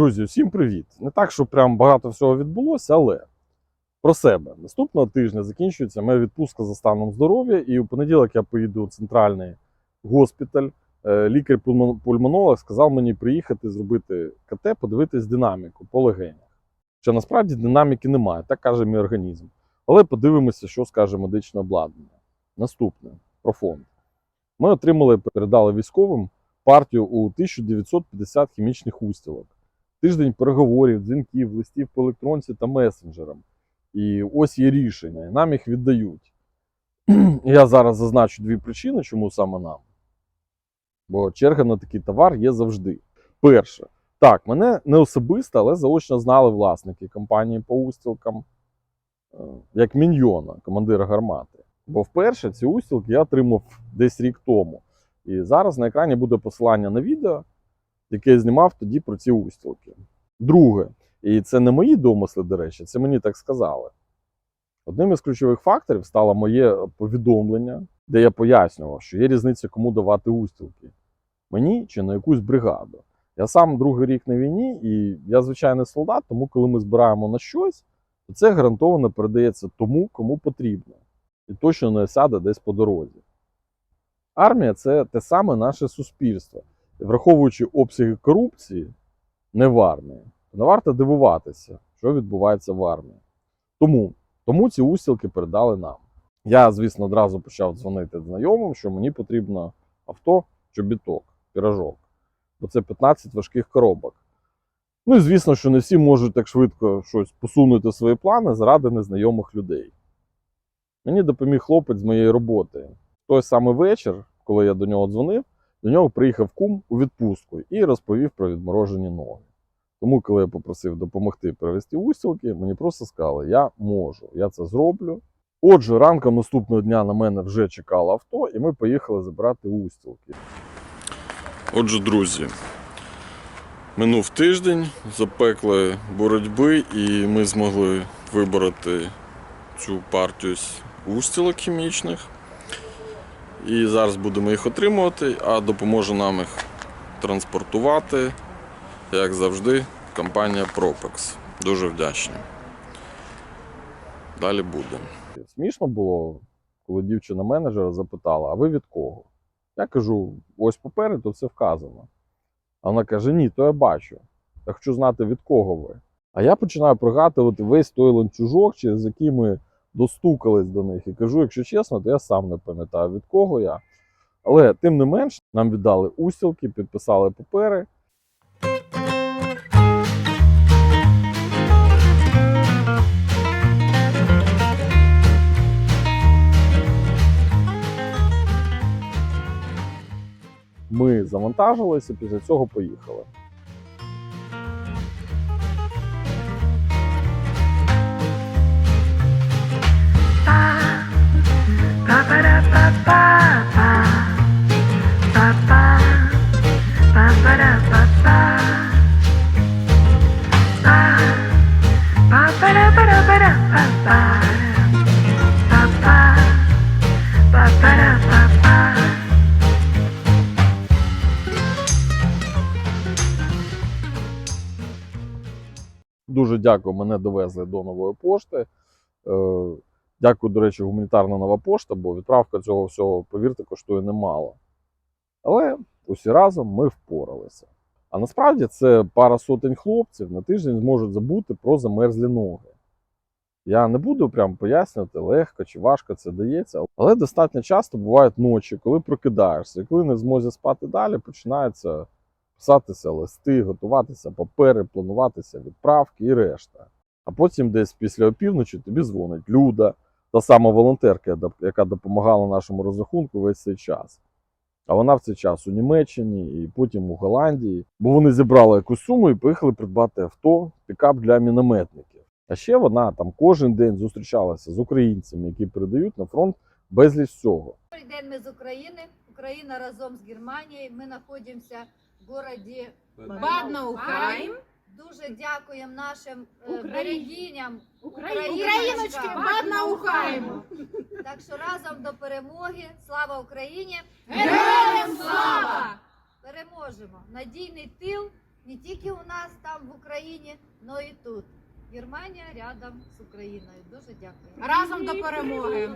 Друзі, всім привіт! Не так, що прям багато всього відбулося, але про себе. Наступного тижня закінчується моя відпустка за станом здоров'я, і у понеділок я поїду у центральний госпіталь. Е, Лікар-пульмонолог сказав мені приїхати зробити КТ, подивитись динаміку по легенях. Що насправді динаміки немає, так каже мій організм. Але подивимося, що скаже медичне обладнання. Наступне про фонд. Ми отримали, передали військовим партію у 1950 хімічних устілок. Тиждень переговорів, дзвінків, листів по електронці та месенджерам. І ось є рішення, і нам їх віддають. Я зараз зазначу дві причини, чому саме нам. Бо черга на такий товар є завжди. Перше, так, мене не особисто, але заочно знали власники компанії по устілкам, е, як міньйона, командира гармати. Бо вперше ці устілки я отримав десь рік тому. І зараз на екрані буде посилання на відео, яке я знімав тоді про ці устілки. Друге, і це не мої домисли, до речі, це мені так сказали. Одним із ключових факторів стало моє повідомлення, де я пояснював, що є різниця, кому давати устілки. Мені чи на якусь бригаду. Я сам другий рік на війні, і я звичайний солдат, тому коли ми збираємо на щось, то це гарантовано передається тому, кому потрібно, і точно не сяде десь по дорозі. Армія це те саме наше суспільство. Враховуючи обсяги корупції, не в армії, то не варто дивуватися, що відбувається в армії. Тому, тому ці устілки передали нам. Я, звісно, одразу почав дзвонити знайомим, що мені потрібно авто, чобіток, пірожок. Бо це 15 важких коробок. Ну і звісно, що не всі можуть так швидко щось посунути свої плани заради незнайомих людей. Мені допоміг хлопець з моєї роботи. Той самий вечір, коли я до нього дзвонив, до нього приїхав кум у відпустку і розповів про відморожені ноги. Тому, коли я попросив допомогти перевести устілки, мені просто сказали, я можу, я це зроблю. Отже, ранком наступного дня на мене вже чекало авто, і ми поїхали забирати устілки. Отже, друзі, минув тиждень запеклої боротьби, і ми змогли вибороти цю партію устілок хімічних. І зараз будемо їх отримувати, а допоможе нам їх транспортувати, як завжди, компанія Propex. Дуже вдячні. Далі буде. Смішно було, коли дівчина менеджера запитала: а ви від кого? Я кажу: ось попереду це вказано. А вона каже: Ні, то я бачу. Я хочу знати, від кого ви. А я починаю пригадувати весь той ланцюжок, через який ми достукались до них. І кажу, якщо чесно, то я сам не пам'ятаю, від кого я. Але тим не менш, нам віддали устілки, підписали папери. Ми завантажилися, після цього поїхали. Дуже дякую, мене довезли до нової пошти. Е, Дякую, до речі, гуманітарна нова пошта, бо відправка цього всього, повірте, коштує немало. Але усі разом ми впоралися. А насправді це пара сотень хлопців на тиждень зможуть забути про замерзлі ноги. Я не буду прям пояснювати, легко чи важко це дається, але достатньо часто бувають ночі, коли прокидаєшся, і коли не в змозі спати далі, починаються писатися листи, готуватися папери, плануватися відправки і решта. А потім десь після опівночі тобі дзвонить Люда, та сама волонтерка, яка допомагала нашому розрахунку весь цей час. А вона в цей час у Німеччині і потім у Голландії, бо вони зібрали якусь суму і поїхали придбати авто, пікап для мінометників. А ще вона там кожен день зустрічалася з українцями, які передають на фронт безліч всього. Добрый день, мы из Украины. Украина разом с Германией. Ми знаходимося в городі Баднаухайм. Дуже дякуємо нашим е, Украї- берегиням. Україночки, Баднаухайму. Так що разом до перемоги. Слава Україні! Героям слава! Переможемо! Надійний тил не тільки у нас там в Україні, але і тут. Германія рядом з Україною. Дуже дякую. Разом до перемоги.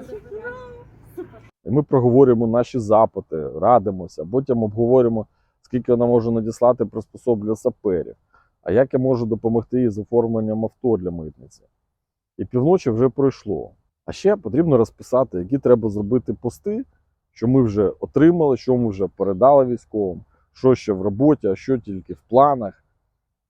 І ми проговорюємо наші запити, радимося, потім обговорюємо, скільки вона може надіслати приспособ для саперів, а як я можу допомогти їй з оформленням авто для митниці. І півночі вже пройшло. А ще потрібно розписати, які треба зробити пости, що ми вже отримали, що ми вже передали військовим, що ще в роботі, а що тільки в планах.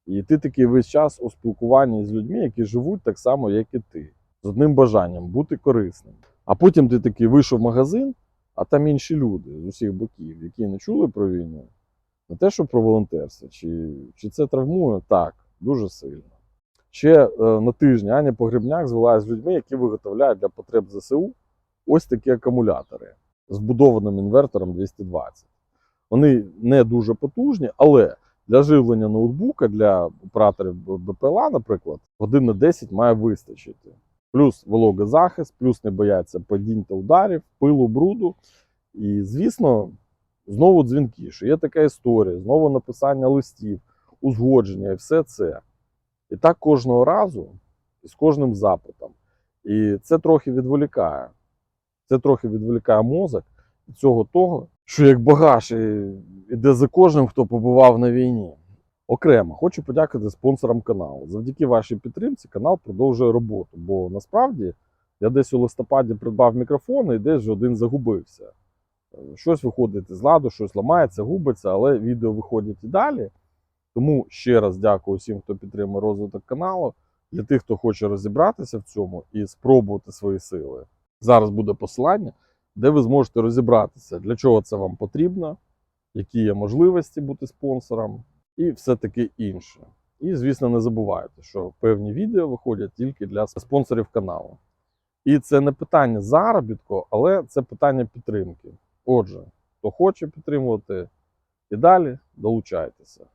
І ти такий весь час у спілкуванні з людьми, які живуть так само, як і ти, з одним бажанням бути корисним. А потім ти такий вийшов в магазин, а там інші люди з усіх боків, які не чули про війну. Не те, що про волонтерство, чи, чи це травмує? Так, дуже сильно. Ще е, на тижні Аня Погребняк звелася з людьми, які виготовляють для потреб ЗСУ ось такі акумулятори з вбудованим інвертором 220. Вони не дуже потужні, але для живлення ноутбука, для операторів БПЛА, наприклад, годин на 10 має вистачити. Плюс вологозахист, плюс не бояться падінь та ударів, пилу, бруду. І, звісно, знову дзвінки, що є така історія, знову написання листів, узгодження і все це. І так кожного разу, і з кожним запитом. І це трохи відволікає. Це трохи відволікає мозок цього того, що як багаж іде за кожним, хто побував на війні. Окремо хочу подякувати спонсорам каналу. Завдяки вашій підтримці канал продовжує роботу. Бо насправді я десь у листопаді придбав мікрофон і десь один загубився. Щось виходить із ладу, щось ламається, губиться, але відео виходять і далі. Тому ще раз дякую всім, хто підтримує розвиток каналу. Для тих, хто хоче розібратися в цьому і спробувати свої сили. Зараз буде посилання, де ви зможете розібратися, для чого це вам потрібно, які є можливості бути спонсором, і все таке інше. І, звісно, не забувайте, що певні відео виходять тільки для спонсорів каналу. І це не питання заробітку, але це питання підтримки. Отже, хто хоче підтримувати і далі, долучайтеся.